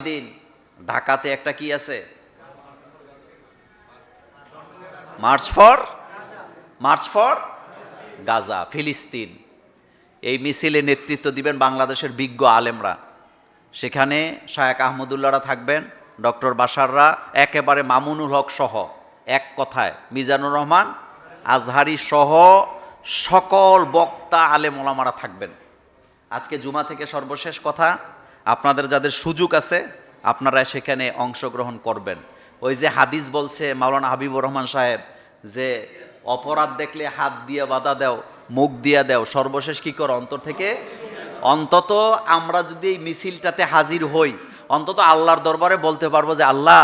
দিন। ঢাকাতে একটা কি আছে? March for? March for? Gaza, ফিলিস্তিন। এই মিছিলে নেতৃত্ব দিবেন বাংলাদেশের বিজ্ঞ আলেমরা। সেখানে শায়েক আহমদুল্লাহরা থাকবেন, ডক্টর বাসাররা একেবারে মামুনুল হক সহ। এক কথায়, মিজানুর রহমান, আজহারি সহ সকল বক্তা আলেম ওলামারা থাকবেন। আজকে জুমা থেকে সর্বশেষ কথা আপনাদের যাদের সুযোগ আছে, আপনারা সেখানে অংশগ্রহণ করবেন। ওই যে হাদিস বলছে, মাওলানা হাবিবুর রহমান সাহেব, যে অপরাধ দেখলে হাত দিয়ে বাধা দাও, মুখ দিয়ে দাও, সর্বশেষ কি কর? অন্তর থেকে? অন্তত আমরা যদি এই মিছিলটাতে হাজির হই, অন্তত আল্লাহর দরবারে বলতে পারব যে, আল্লাহ,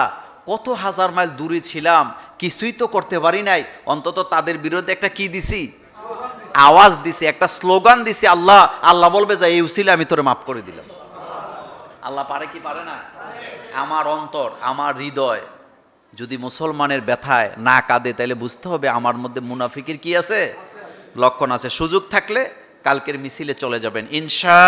কত হাজার মাইল দূরে ছিলাম, কিছুই তো করতে পারি নাই। অন্তত তাদের বিরুদ্ধে একটা কি দিছি? আওয়াজ দিছি, একটা স্লোগান দিছি, আল্লাহ আল্লাহ বলবে যে, এই উসিলে আমি তোরে মাফ করে দিলাম। আল্লাহ পারে কি পারে না? আমার অন্তর, আমার হৃদয় যদি মুসলমানের ব্যথায় না কাঁদে তাহলে বুঝতে হবে আমার মধ্যে মুনাফিকের কি আছে? লক্ষণ আছে। সুযোগ থাকলে কালকের মিছিলে চলে যাবেন। ইনশা,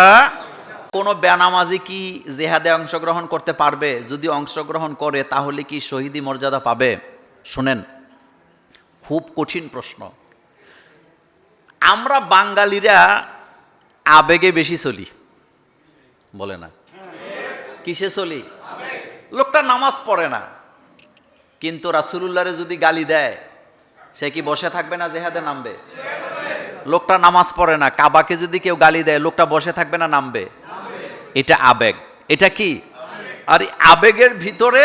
কোনো বেনামাজি কি জেহাদে অংশগ্রহণ করতে পারবে? যদি অংশগ্রহণ করে, তাহলে কি শহীদি মর্যাদা পাবে? শুনেন, খুব কঠিন প্রশ্ন। আমরা বাঙালিরা আবেগে বেশি চলি, বলে না। কিসে চলি? লোকটা নামাজ পড়ে না। কিন্তু রাসুলুল্লাহরে যদি গালি দেয়, সে কি বসে থাকবে না জেহাদে নামবে? লোকটা নামাজ পড়ে না, কাবাকে যদি কেউ গালি দেয়, লোকটা বসে থাকবে না, নামবে? এটা আবেগ। এটা কি? আর আবেগের ভিতরে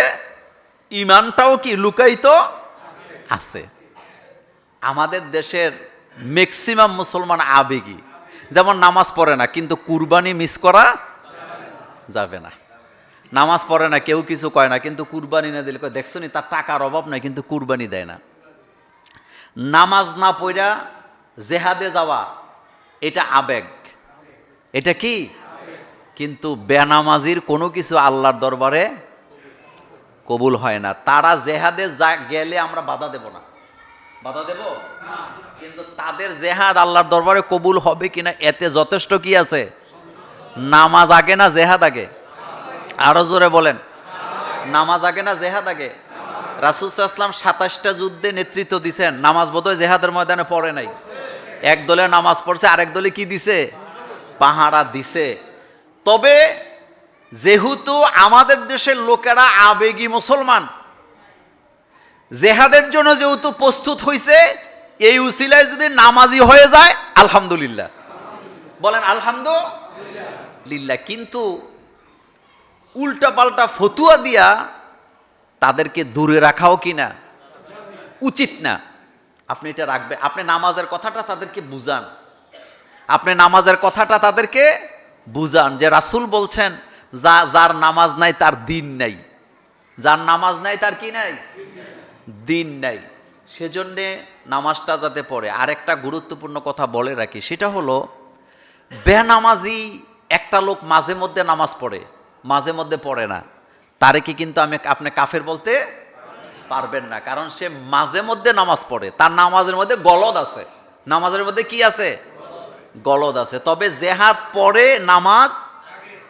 ইমানটাও কি লুকায়িত? আছে। আমাদের দেশের ম্যাক্সিমাম মুসলমান আবেগী। যেমন নামাজ পড়ে না, কিন্তু কুরবানি মিস করা যাবে না। নামাজ পড়ে না, কেউ কিছু কয় না, কিন্তু কুরবানি না দিলে দেখছ নি, তার টাকার অভাব নাই, কিন্তু কুরবানি দেয় না। নামাজ না পড়া, জেহাদে যাওয়া, এটা আবেগ। এটা কি? কিন্তু বেনামাজির কোনো কিছু আল্লাহর দরবারে কবুল হয় না। তারা জেহাদে যা গেলে আমরা বাধা দেব না। বাধা দেব? কিন্তু তাদের জেহাদ আল্লাহর দরবারে কবুল হবে কিনা, এতে যথেষ্ট কি আছে? নামাজ আগে না জেহাদ আগে? আরও জোরে বলেন। নামাজ আগে না জেহাদ আগে? রাসুলসাল্লাম সাতাশটা যুদ্ধে নেতৃত্ব দিছেন। নামাজ বোধহয় জেহাদের ময়দানে পড়ে নাই। এক দলে নামাজ পড়ছে, আরেক দলে কি দিছে? পাহারা দিছে। তবে যেহেতু আমাদের দেশের লোকেরা আবেগী মুসলমান, জেহাদের জন্য যেহেতু প্রস্তুত হয়েছে এই উসিলায় যদি নামাজি হয়ে যায়, আলহামদুলিল্লাহ। বলেন, আলহামদুলিল্লাহ। কিন্তু উল্টা পাল্টা ফতুয়া দিয়া তাদেরকে দূরে রাখাও কি না? উচিত না। আপনি এটা রাখবেন। আপনি নামাজের কথাটা তাদেরকে বুঝান। আপনি নামাজের কথাটা তাদেরকে বুঝান যে রাসূল বলছেন, যা, যার নামাজ নাই তার দিন নাই। যার নামাজ নাই তার কি নাই? দিন নাই। সেজন্যে নামাজটা যাতে পড়ে। আরেকটা গুরুত্বপূর্ণ কথা বলে রাখি, সেটা হলো, বেনামাজি একটা লোক মাঝে মধ্যে নামাজ পড়ে। মাঝে মধ্যে পড়ে না। তারে কি কিন্তু আমি আপনি কাফের বলতে পারবেন না, কারণ সে মাঝে মধ্যে নামাজ পড়ে। তার নামাজের মধ্যে গলদ আছে। নামাজের মধ্যে কি আছে? গলদ আছে। তবে জেহাদ পড়ে নামাজ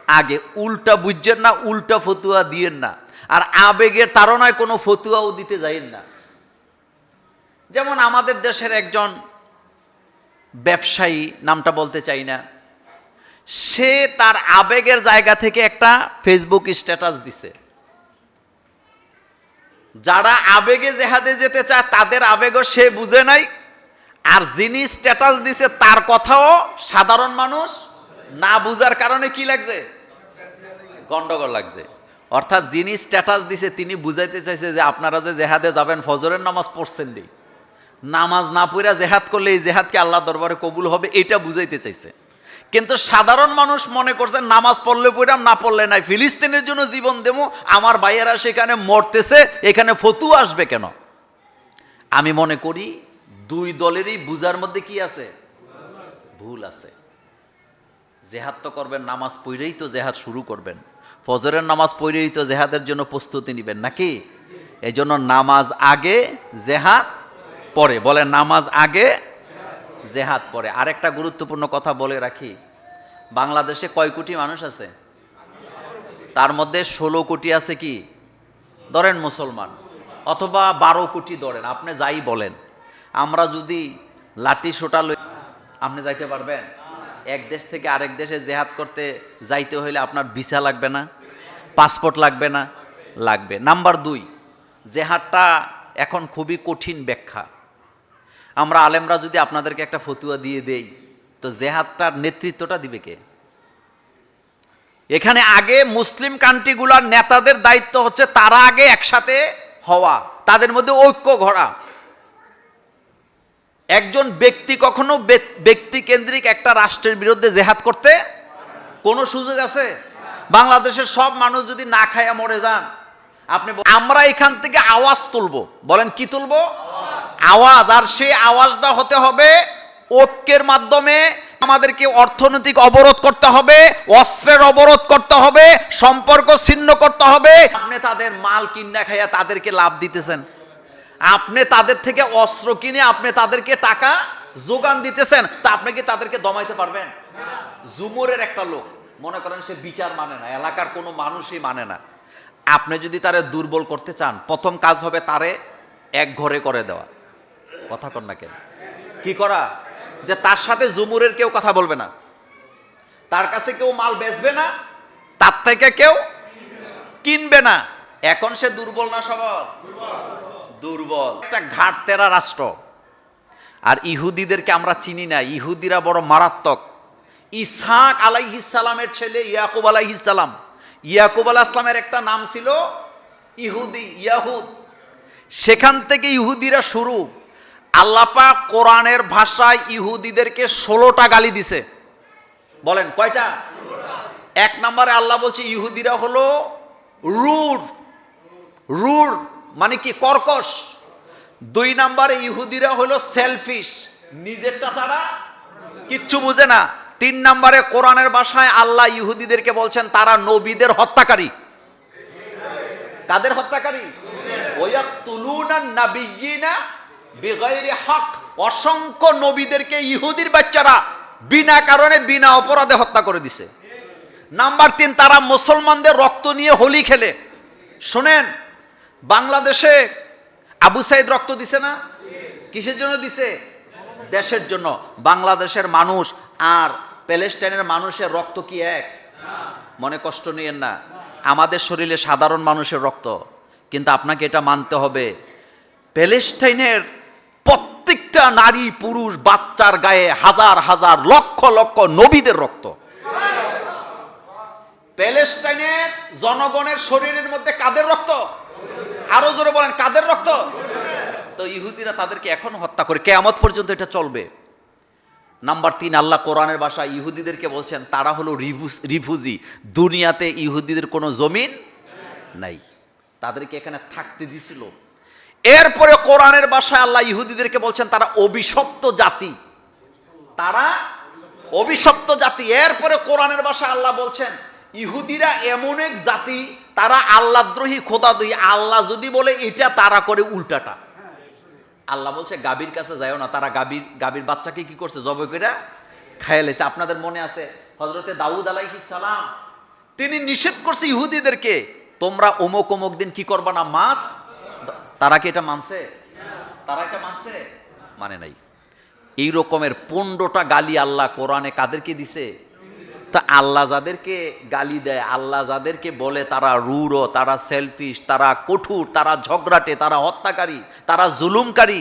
আগে। উল্টা বুঝছেন না, উল্টা ফতুয়া দিয়েন না। আর আবেগের তাড়নায় কোনো ফতুয়াও দিতে যাইন না। যেমন আমাদের দেশের একজন ব্যবসায়ী, নামটা বলতে চাই না। সে তার আবেগের জায়গা থেকে একটা ফেসবুক স্ট্যাটাস দিছে। যারা আবেগে জেহাদে যেতে চায়, তাদের আবেগও সে বুঝে নাই। আর যিনি স্ট্যাটাস দিছে, তার কথাও সাধারণ মানুষ না বুঝার কারণে কি লাগছে? গন্ডগোল লাগছে। অর্থাৎ যিনি স্ট্যাটাস দিছে, তিনি বুঝাইতে চাইছে যে আপনারা যে জেহাদে যাবেন, ফজরের নামাজ পড়ছেন নি নামাজ না পড়া জেহাদ করলে এই জেহাদকে আল্লাহ দরবারে কবুল হবে? এটা বুঝাইতে চাইছে। কিন্তু সাধারণ মানুষ মনে করছে, নামাজ পড়লে পড়াম না পড়লে নাই। ফিলিস্তিনের জন্য জীবন দেবো, আমার ভাইয়েরা সেখানে মরতেছে, এখানে ফতু আসবে কেন? আমি মনে করি, দুই দলেরই বুজার মধ্যে কি আছে? ভুল আছে। জেহাদ তো করবেন, নামাজ পড়েই তো জেহাদ শুরু করবেন। ফজরের নামাজ পড়েই তো জেহাদের জন্য প্রস্তুতি নেবেন, নাকি? এই জন্য নামাজ আগে, জেহাদ পরে। বলে নামাজ আগে জেহাদ পরে। আরেকটা গুরুত্বপূর্ণ কথা বলে রাখি, বাংলাদেশে কয় কোটি মানুষ আছে? তার মধ্যে ষোলো কোটি আছে কি? ধরেন মুসলমান, অথবা বারো কোটি ধরেন, আপনি যাই বলেন। আমরা যদি লাঠি সোটা লই, আপনি যাইতে পারবেন? এক দেশ থেকে আরেক দেশে জেহাদ করতে যাইতে হইলে আপনার ভিসা লাগবে না, পাসপোর্ট লাগবে না, লাগবে। নাম্বার দুই, জেহাদটা এখন খুবই কঠিন ব্যাখ্যা। আমরা আলেমরা যদি আপনাদেরকে একটা ফতুয়া দিয়ে দেই, তো জেহাদটার নেতৃত্বটা দিবে কে? এখানে আগে মুসলিম কান্ট্রিগুলোর নেতাদের দায়িত্ব হচ্ছে তারা আগে একসাথে হওয়া, তাদের মধ্যে ঐক্য ঘরা একজন ব্যক্তি কখনো ব্যক- ব্যক্তি কেন্দ্রিক একটা রাষ্ট্রের বিরুদ্ধে জেহাদ করতে কোনো সুযোগ আছে? বাংলাদেশের সব মানুষ যদি না খায়া মরে যান, আপনি আমরা এখান থেকে আওয়াজ তুলবো। বলেন, কি তুলবো? আওয়াজ, আর সেই আওয়াজটা হতে হবে ঐক্যের মাধ্যমে। আমাদেরকে অর্থনৈতিক অবরোধ করতে হবে, অস্ত্রের অবরোধ করতে হবে, সম্পর্ক ছিন্ন করতে হবে। আপনি তাদের মাল কিনা খাইয়া তাদেরকে লাভ দিতেছেন। আপনি তাদের থেকে অস্ত্র কিনে আপনি তাদেরকে টাকা যোগান দিতেছেন। তা আপনি কি তাদেরকে দমাইতে পারবেন? জুমুরের একটা লোক, মনে করেন সে বিচার মানে না, এলাকার কোনো মানুষই মানে না। আপনি যদি তারে দুর্বল করতে চান, প্রথম কাজ হবে তারে এক ঘরে করে দেওয়া। কথা না কেন? কি করা? যে তার সাথে জুমুরের কেউ কথা বলবে না। তার কাছে কেউ মাল বেচবে না, তার থেকে কেউ কিনবে না। এখন সে দুর্বল না সবল? দুর্বল। একটা ঘাট তেরা রাষ্ট্র। আর ইহুদিদেরকে আমরা চিনি না। ইহুদিরা বড় মারাত্মক। ইসাক আলাইহিসালামের ছেলে ইয়াকুব আলাইহিসালাম ইয়াকুব আলাহ ইসলামের একটা নাম ছিল ইহুদি, ইয়াহুদ। সেখান থেকে ইহুদিরা শুরু। আল্লাপা কোরআনের ভাষায় ইহুদিদেরকে ষোলোটা গালি দিছে। বলেন, কয়টা? এক নম্বরে আল্লাহ বলছে, ইহুদিরা হলো রুড রুড মানে কি? কর্কশ। দুই নম্বরে ইহুদিরা হলো সেলফিশ। নিজেরটা ছাড়া কিচ্ছু বুঝে না। তিন নম্বরে কোরআনের ভাষায় আল্লাহ ইহুদিদেরকে বলছেন, তারা নবীদের হত্যাকারী। কাদের হত্যাকারী? ওয়াক্তুলুনা নাবিয়িনা বিগাইরি হক, অসংখ্য নবীদেরকে ইহুদির বাচ্চারা বিনা কারণে, বিনা অপরাধে হত্যা করে দিছে। নাম্বার তিন, তারা মুসলমানদের রক্ত নিয়ে হোলি খেলে। শোনেন, বাংলাদেশে আবু সাইদ রক্ত দিছে না? কিসের জন্য দিছে? দেশের জন্য। বাংলাদেশের মানুষ আর প্যালেস্টাইনের মানুষের রক্ত কি এক? মনে কষ্ট নিয়েন না। আমাদের শরীরে সাধারণ মানুষের রক্ত, কিন্তু আপনাকে এটা মানতে হবে। প্যালেস্টাইনের প্রত্যেকটা নারী, পুরুষ, বাচ্চার গায়ে হাজার হাজার, লক্ষ লক্ষ নবীদের রক্ত। প্যালেস্টাইনের জনগণের শরীরের মধ্যে কাদের রক্ত? আরও জোরে বলেন, কাদের রক্ত? তো ইহুদিরা তাদেরকে এখন হত্যা করে। কেয়ামত পর্যন্ত এটা চলবে। নাম্বার তিন, আল্লাহ কোরআনের ভাষা ইহুদিদেরকে বলছেন, তারা হলো রিফুজি। দুনিয়াতে ইহুদিদের কোনো জমিন নাই। তাদেরকে এখানে থাকতে দিছিল। এরপরে কোরআনের ভাষায় আল্লাহ ইহুদিদেরকে বলছেন, তারা অভিশপ্ত জাতি। তারা অভিশপ্ত জাতি। এরপরে কোরআনের ভাষায় আল্লাহ বলছেন, ইহুদিরা এমন এক জাতি, তারা আল্লাহদ্রোহী, খোদাদ্রোহী। আল্লাহ যদি বলে এটা, তারা করে উল্টাটা। আল্লাহ বলছে, গাভীর কাছে যাইও না। তারা গাভীর গাভীর বাচ্চাকে কি করছে? জবে করে খাইয়া লেছে আপনাদের মনে আছে হজরতে দাউদ আলাইহি সালাম, তিনি নিষেধ করছে ইহুদিদেরকে, তোমরা অমুক অমুক দিন কি করবা না? মাছ তারা কি এটা মানছে? তারা এটা মানছে? মানে নাই। এই রকমের পনেরোটা গালি আল্লাহ কোরআনে কাদেরকে দিছে? তা আল্লাহ যাদেরকে গালি দেয়, আল্লাহ যাদেরকে বলে তারা রুড়ো, তারা সেলফিশ তারা কঠোর, তারা ঝগড়াটে, তারা হত্যাকারী, তারা জুলুমকারী,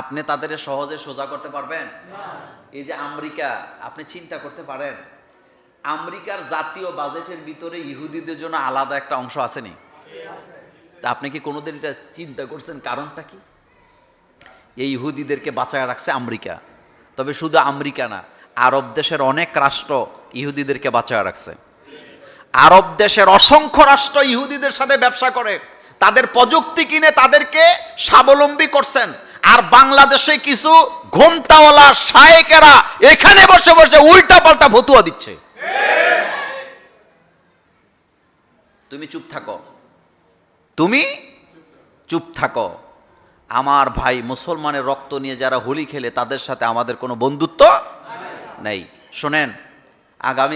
আপনি তাদের সহজে সোজা করতে পারবেন? এই যে আমেরিকা, আপনি চিন্তা করতে পারেন, আমেরিকার জাতীয় বাজেটের ভিতরে ইহুদিদের জন্য আলাদা একটা অংশ আসেনি? তা আপনি কি কোনোদিন এটা চিন্তা করছেন কারণটা কি? এই ইহুদিদেরকে বাঁচায় রাখছে আমেরিকা। তবে শুধু আমেরিকা না, আরব দেশের অনেক রাষ্ট্র ইহুদিদেরকে বাঁচায় রাখছে। আরব দেশের অসংখ্য রাষ্ট্র ইহুদিদের সাথে ব্যবসা করে। তাদের প্রযুক্তি কিনে তাদেরকে স্বাবলম্বী করছেন। আর বাংলাদেশে কিছু ঘোমটাওয়ালা শায়েকেরা এখানে বসে বসে উল্টা পাল্টা ফতুয়া দিচ্ছে। তুমি চুপ থাকো। তুমি চুপ থাকো। আমার ভাই মুসলমানের রক্ত নিয়ে যারা হোলি খেলে তাদের সাথে আমাদের কোনো বন্ধুত্ব নেই। শোনেন, আগামী